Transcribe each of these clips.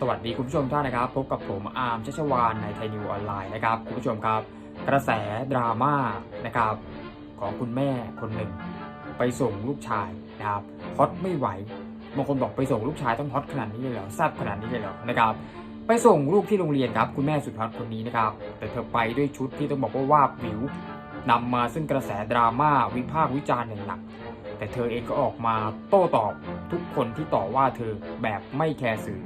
สวัสดีคุณผู้ชมท่านนะครับ พบกับผมอาร์มชัชวานในไทยนิวออนไลน์นะครับคุณผู้ชมครับ กระแสดราม่านะครับของคุณแม่คนหนึ่ง ไปส่งลูกชายนะครับฮอตไม่ไหวบางคนบอกไปส่งลูกชายต้องฮอตขนาดนี้เลยเหรอแซ่บขนาดนี้เลยเหรอนะครับ ไปส่งลูกที่โรงเรียนครับคุณแม่สุดฮอตคนนี้นะครับ แต่เธอไปด้วยชุดที่ต้องบอกว่าวาบวิวนำมาซึ่งกระแสดราม่าวิพากษ์วิจารณ์อย่างหนัก แต่เธอเองก็ออกมาโต้ตอบ ทุกคนที่ต่อว่าเธอแบบไม่แคร์สื่อ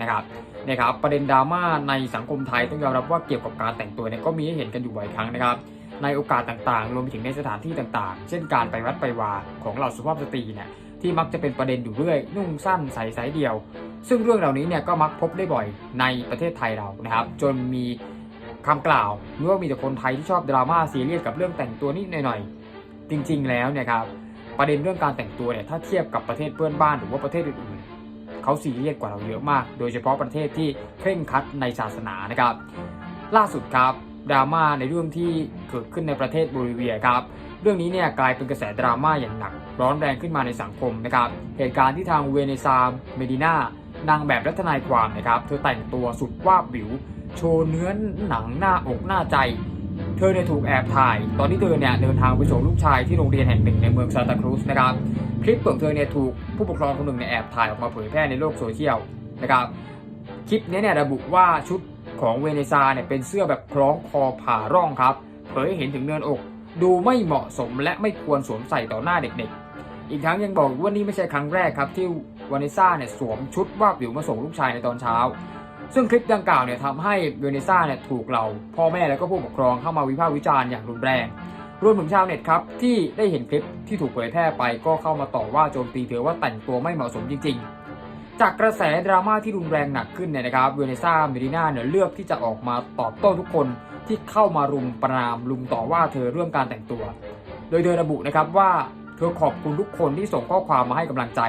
นะครับเนี่ยครับประเด็นดราม่าในสังคมไทยต้องยอมรับว่าเกี่ยวกับการแต่งตัวเนี่ยก็มีให้เห็นกันอยู่บ่อยครั้งนะครับ ในโอกาสต่างๆ รวมไปถึงในสถานที่ต่างๆ เช่นการไปวัดไปวาของเหล่าสุภาพสตรีเนี่ยที่มักจะเป็นประเด็นอยู่เรื่อย นุ่งสั้นใส่สายเดียว ซึ่งเรื่องเหล่านี้เนี่ยก็มักพบได้บ่อยในประเทศไทยเรานะครับ จนมีคำกล่าวเมื่อว่ามีแต่คนไทยที่ชอบดราม่าซีเรียสกับเรื่องแต่งตัวนิดหน่อยๆจริง ๆ แล้วเนี่ยครับ ประเด็นเรื่องการแต่งตัวเนี่ยถ้าเทียบกับประเทศเพื่อนบ้านหรือว่าประเทศอื่นๆเขาซีเรียสกว่าเราเยอะมาก โดยเฉพาะประเทศที่เคร่งครัดในศาสนานะครับ ล่าสุดครับดราม่าในเรื่องที่เกิดขึ้นในประเทศโบลิเวียครับเรื่องนี้เนี่ยกลายเป็นกระแสดราม่าอย่างหนัก ร้อนแรงขึ้นมาในสังคมนะครับ เหตุการณ์ที่ทางเวเนซาเมดินานางแบบและทนายความนะครับ เธอแต่งตัวสุดวาบวิว โชว์เนื้อหนังหน้าอกหน้าใจ เธอเนี่ยถูกแอบถ่าย ตอนที่เธอเนี่ยเดินทางไปส่งลูกชายที่โรงเรียนแห่งหนึ่งในเมืองซานตาครูสนะครับคลิปของเธอเนี่ยถูกผู้ปกครองคนหนึ่งเนี่ยแอบถ่ายออกมาเผยแพร่ในโลกโซเชียลนะครับคลิปนี้เนี่ยระบุว่าชุดของเวเนซาเนี่ยเป็นเสื้อแบบคล้องคอผ่าร่องครับเผยให้เห็นถึงเนินอก ดูไม่เหมาะสมและไม่ควรสวมใส่ต่อหน้าเด็กๆ อีกทั้งยังบอกว่านี่ไม่ใช่ครั้งแรกครับที่วานิซ่าเนี่ยสวมชุดว่าบวิวมาส่งลูกชายในตอนเช้า ซึ่งคลิปดังกล่าวเนี่ยทำให้เวเนซ่าเนี่ยถูกเราพ่อแม่และก็ผู้ปกครองเข้ามาวิพากษ์วิจารณ์อย่างรุนแรง รวมถึงชาวเน็ตครับ ที่ได้เห็นคลิปที่ถูกเผยแพร่ไปก็เข้ามาต่อว่าโจมตีเธอว่าแต่งตัวไม่เหมาะสมจริง ๆ จากกระแสดราม่าที่รุนแรงหนักขึ้นเนี่ยนะครับเวเนซ่าเมดิน่าเนี่ยเลือกที่จะออกมาตอบโต้ทุกคนที่เข้ามารุมประนามรุมต่อว่าเธอเรื่องการแต่งตัว โดยเธอระบุนะครับว่าเธอขอบคุณทุกคนที่ส่งข้อความมาให้กำลังใจ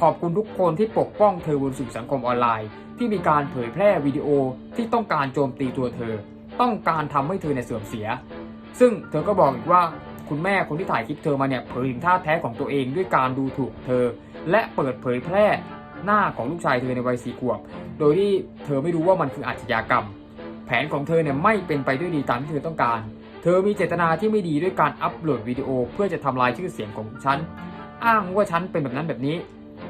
ขอบคุณทุกคนที่ปกป้องเธอบนสื่อสังคมออนไลน์ ที่มีการเผยแพร่วิดีโอที่ต้องการโจมตีตัวเธอ ต้องการทำให้เธอเนี่ยเสื่อมเสีย ซึ่งเธอก็บอกอีกว่าคุณแม่คนที่ถ่ายคลิปเธอมาเนี่ยเผยถึงท่าแท้ของตัวเองด้วยการดูถูกเธอ และเปิดเผยแพร่หน้าของลูกชายเธอในวัยสี่ขวบ โดยที่เธอไม่รู้ว่ามันคืออาชญากรรม แผนของเธอเนี่ยไม่เป็นไปด้วยดีตามที่เธอต้องการ เธอมีเจตนาที่ไม่ดีด้วยการอัปโหลดวิดีโอเพื่อจะทำลายชื่อเสียงของฉัน อ้างว่าฉันเป็นแบบนั้นแบบนี้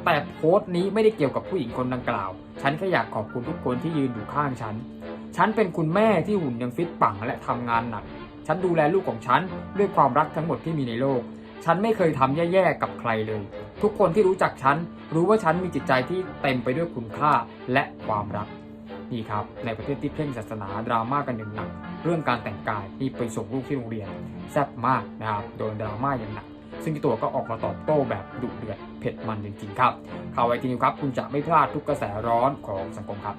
แต่โพสต์นี้ไม่ได้เกี่ยวกับผู้หญิงคนดังกล่าว ฉันแค่อยากขอบคุณทุกคนที่ยืนอยู่ข้างฉัน ฉันเป็นคุณแม่ที่หุ่นยังฟิตปังและทำงานหนัก ฉันดูแลลูกของฉันด้วยความรักทั้งหมดที่มีในโลก ฉันไม่เคยทำแย่ๆกับใครเลย ทุกคนที่รู้จักฉันรู้ว่าฉันมีจิตใจที่เต็มไปด้วยคุณค่าและความรักนี่ครับในประเทศที่เคร่งศาสนาดราม่ากันอย่งหนัก เรื่องการแต่งกายที่ไปส่งลูกที่โรงเรียนแซ่บมากนะครับโดนดราม่าอย่างหนัก ซึ่งตัวก็ออกมาตอบโต้แบบดุเดือดเผ็ดมันจริงๆครับข่าวไอทีนิวครับ คุณจะไม่พลาดทุกกระแสร้อนของสังคมครับ